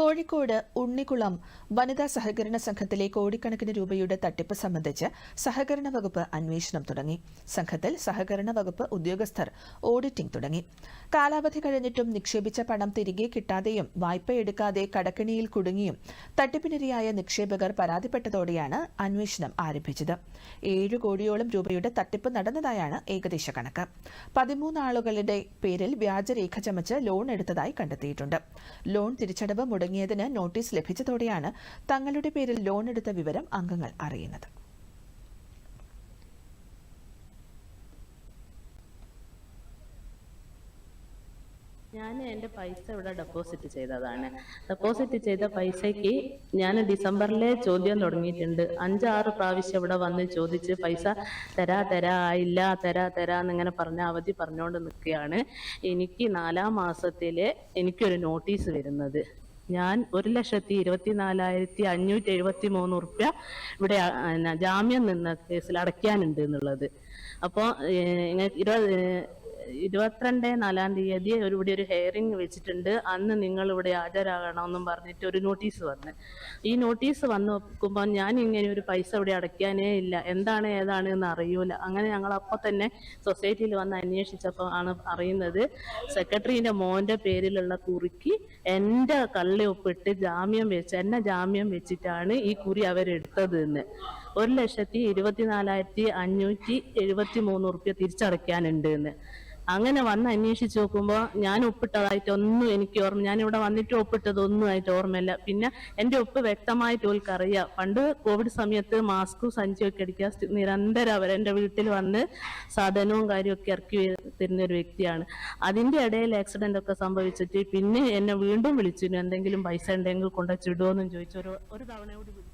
കോഴിക്കോട് ഉണ്ണികുളം വനിതാ സഹകരണ സംഘത്തിലെ കോടിക്കണക്കിന് രൂപയുടെ തട്ടിപ്പ് സംബന്ധിച്ച് സഹകരണ വകുപ്പ് അന്വേഷണം തുടങ്ങി. സംഘത്തിൽ സഹകരണ വകുപ്പ് ഉദ്യോഗസ്ഥർ ഓഡിറ്റിംഗ് തുടങ്ങി. കാലാവധി കഴിഞ്ഞിട്ടും നിക്ഷേപിച്ച പണം തിരികെ കിട്ടാതെയും വായ്പയെടുക്കാതെ കടക്കിണിയിൽ കുടുങ്ങിയും തട്ടിപ്പിനിരയായ നിക്ഷേപകർ പരാതിപ്പെട്ടതോടെയാണ് അന്വേഷണം ആരംഭിച്ചത്. ഏഴ് കോടിയോളം രൂപയുടെ തട്ടിപ്പ് നടന്നതായാണ് ഏകദേശ കണക്ക്. പതിമൂന്ന് ആളുകളുടെ പേരിൽ വ്യാജരേഖ ചമച്ച് ലോൺ എടുത്തതായി കണ്ടെത്തിയിട്ടുണ്ട്. ലോൺ തിരിച്ചടവ് മുടങ്ങിയതിന് നോട്ടീസ് ലഭിച്ചതോടെയാണ് തങ്ങളുടെ പേരിൽ ലോൺ എടുത്ത വിവരം അംഗങ്ങൾ അറിയുന്നത്. ഞാൻ എന്റെ പൈസ ഇവിടെ ഡെപ്പോസിറ്റ് ചെയ്തതാണ്. ഡെപ്പോസിറ്റ് ചെയ്ത പൈസയ്ക്ക് ഞാൻ ഡിസംബറിലെ ചോദ്യം തുടങ്ങിയിട്ടുണ്ട്. അഞ്ചാറ് പ്രാവശ്യം ഇവിടെ വന്ന് ചോദിച്ച് പൈസ തരാ തരാ ഇല്ല തരാ തരാ എന്നിങ്ങനെ പറഞ്ഞ അവധി പറഞ്ഞുകൊണ്ട് നിൽക്കുകയാണ്. എനിക്ക് നാലാം മാസത്തിലെ എനിക്കൊരു നോട്ടീസ് വരുന്നത്. ഞാൻ ഒരു ലക്ഷത്തി ഇരുപത്തി നാലായിരത്തി അഞ്ഞൂറ്റി എഴുപത്തി മൂന്ന് ഉറുപ്യ ഇവിടെ ജാമ്യം നിന്ന കേസിൽ അടയ്ക്കാനുണ്ട് എന്നുള്ളത്. അപ്പോൾ ഇരുപത് ഇരുപത്തിരണ്ട് നാലാം തീയതി ഒരു ഇവിടെ ഒരു ഹെയറിംഗ് വെച്ചിട്ടുണ്ട്. അന്ന് നിങ്ങൾ ഇവിടെ ഹാജരാകണമെന്നും പറഞ്ഞിട്ട് ഒരു നോട്ടീസ് വന്ന്. ഈ നോട്ടീസ് വന്ന് നോക്കുമ്പോൾ ഞാൻ ഇങ്ങനെ ഒരു പൈസ ഇവിടെ അടയ്ക്കാനേ ഇല്ല. എന്താണ് ഏതാണ് എന്ന് അറിയൂല. അങ്ങനെ ഞങ്ങൾ അപ്പോൾ തന്നെ സൊസൈറ്റിയിൽ വന്ന് അന്വേഷിച്ചപ്പോൾ ആണ് അറിയുന്നത്. സെക്രട്ടറിന്റെ മോന്റെ പേരിലുള്ള കുറിക്ക് എന്റെ കള്ളി ഒപ്പിട്ട് ജാമ്യം വെച്ച് എന്നെ ജാമ്യം വെച്ചിട്ടാണ് ഈ കുറി അവരെടുത്തത് എന്ന്. ഒരു ലക്ഷത്തി ഇരുപത്തിനാലായിരത്തി അഞ്ഞൂറ്റി എഴുപത്തി മൂന്ന് റുപ്യ തിരിച്ചടയ്ക്കാനുണ്ട് എന്ന്. അങ്ങനെ വന്ന് അന്വേഷിച്ച് നോക്കുമ്പോൾ ഞാൻ ഒപ്പിട്ടതായിട്ട് ഒന്നും എനിക്ക് ഓർമ്മ ഞാൻ ഇവിടെ വന്നിട്ട് ഒപ്പിട്ടത് ഒന്നും ആയിട്ട് ഓർമ്മയില്ല. പിന്നെ എന്റെ ഒപ്പ് വ്യക്തമായിട്ട് ഓൽക്കറിയാം പണ്ട് കോവിഡ് സമയത്ത് മാസ്കും സഞ്ചിയൊക്കെ അടിക്കുക നിരന്തരം അവർ എന്റെ വീട്ടിൽ വന്ന് സാധനവും കാര്യമൊക്കെ ഇറക്കി തരുന്ന ഒരു വ്യക്തിയാണ്. അതിന്റെ ഇടയിൽ ആക്സിഡന്റ് ഒക്കെ സംഭവിച്ചിട്ട് പിന്നെ എന്നെ വീണ്ടും വിളിച്ചു എന്തെങ്കിലും പൈസ ഉണ്ടെങ്കിൽ കൊണ്ടുവച്ചിടുമോ എന്നും ചോദിച്ചു ഒരു ഒരു തവണ കൂടി വിളിച്ചു.